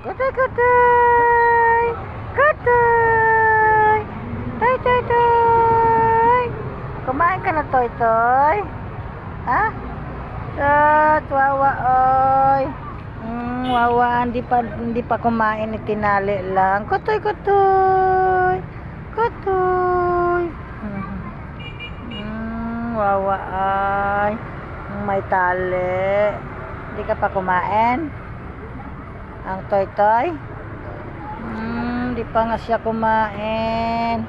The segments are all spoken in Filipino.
Kutoy, kutoy! Kutoy! Toy, toy, toy! Kumain ka na, toy, toy? Ha? Tat, wawa, oy. Mm, wawa, hindi pa, hindi pa kumain, itinali lang. Kutoy, kutoy! Kutoy! Mm, wawa, ay. May tali. Hindi ka pa kumain? Ang toy-toy? Hmm, di pa nga siya kumain.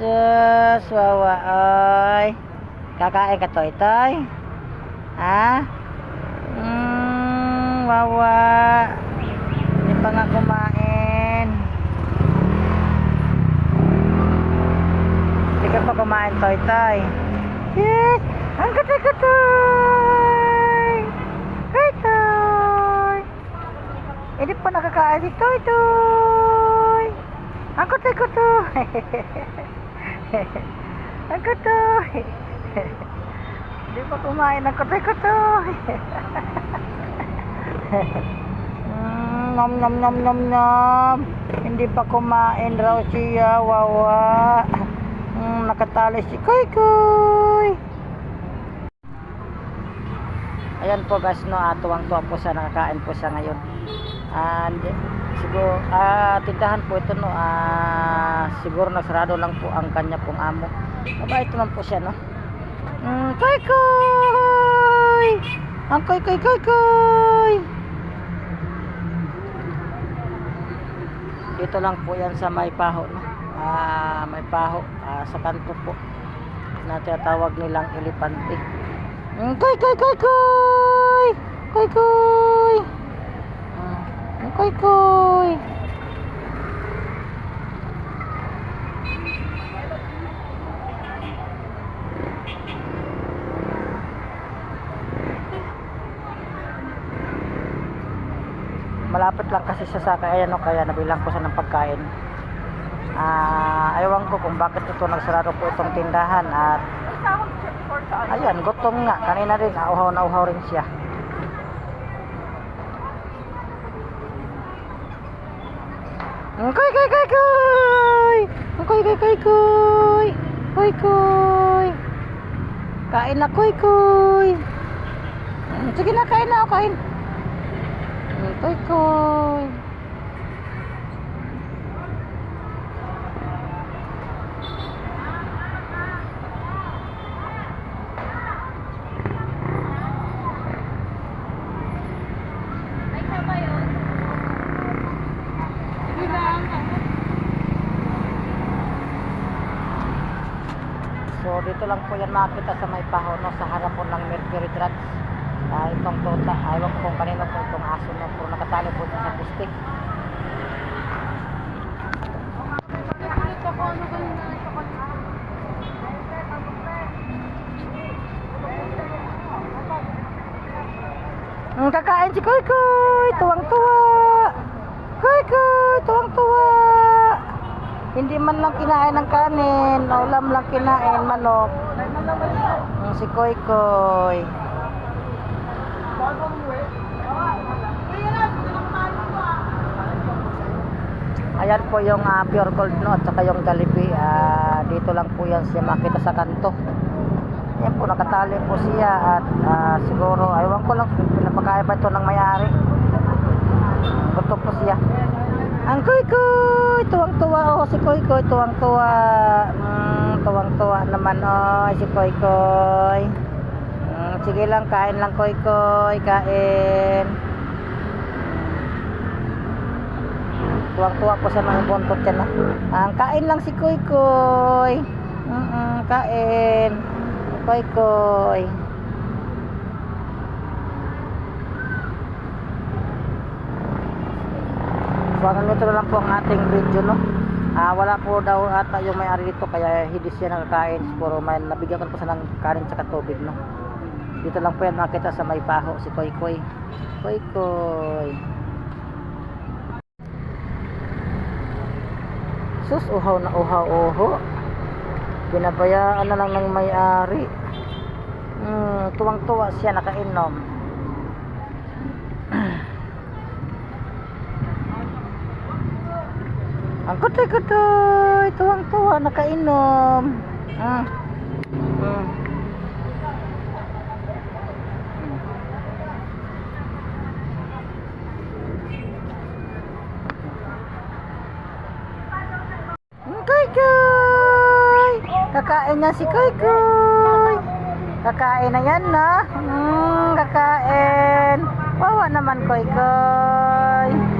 Sus, wawa, ay. Kakain ka, toy-toy? Ha? Hmm, wawa. Di pa nga kumain. Di ka pa kumain, toy-toy? Yes! Ang katoy-katoy! Hindi pa nakakain si Toy Toy. Ang kutoy kutoy. Ang kutoy. Hindi pa kumain ng kutoy kutoy. Mm, nom nom nom nom nom. Hindi pa kumain raw siya. Wawa. Mm, nakatali si Koy Koy. Ayan po guys, no, uh, tuwang-tuwa po siya, nakakain po siya ngayon. And siguro, ah, tindahan po ito, no, ah, siguro nasarado lang po ang kanya pong amo. Mabait naman po siya, no. Mm, koy koy! Ang koy koy koy koy! Dito lang po yan sa may paho, no. Ah, may paho, ah, sa kanto po na tinatawag nilang elepante. Mm, koy koy koy koy! Koy koy! Koy koy! Malapit lang kasi siya sa kaya no kaya nabilang ko siya ng pagkain. Ah, ayawan ko kung bakit ito nagsarado po itong tindahan at Ayan, gutom nga. Kanina rin, nauhaw na uhaw rin siya. Koy, koy, koy, koy! Koy, koy, koy, koy! Koy, koy! Kain na, koy, koy! Sige na, kain na, kain. Koy, koy! So dito lang po yan makita sa may pahono sa harap po ng Mercury Drugs. Uh, itong tota, ayaw ko kung kanino po itong aso na po nakatali po sa plastic. Ang kakain si Koy Koy, tuwang-tuwa. Koy Koy, tuwang-tuwa. Hindi man lang kinain ng kanin, ulam lang kinain, manok. Ang si Koy Koy. Ayan po yung ah, pure gold no at saka yung Jollibee. Ah, dito lang po yan siya makita sa kanto. Yan po nakatali po siya at ah, siguro aywan ko lang pinapakaya ba ito ng mayari. Gutom po siya. Ang Koy, tuwang-tuwa oh si Koy, tuwang-tuwa. Mm, tuwang-tuwa naman oh si Koy. Mm, sige lang, kain lang Koy, kain. Tuwang-tuwa po sa mga bontot yan no? Ang kain lang si Koy. Mm, -mm kain. Koy Koy. So hanggang dito na lang po ang ating video no. Ah, wala po daw ata yung may-ari dito kaya hindi siya nakakain. Siguro may nabigyan ko po siya ng kanin tsaka tubig no. Dito lang po yan makita sa may paho si Koy Koy. Koy Koy. Sus, uhaw na uhaw uho. Pinabayaan na lang ng may-ari. Hmm, tuwang-tuwa siya nakainom. Ang kutoy-kutoy, tuwang-tuwa, nakainom. Mm. Mm. Koy! Kakain na si Koy Koy! Kakain na yan na. Mm, kakain. Wawa naman Koy Koy.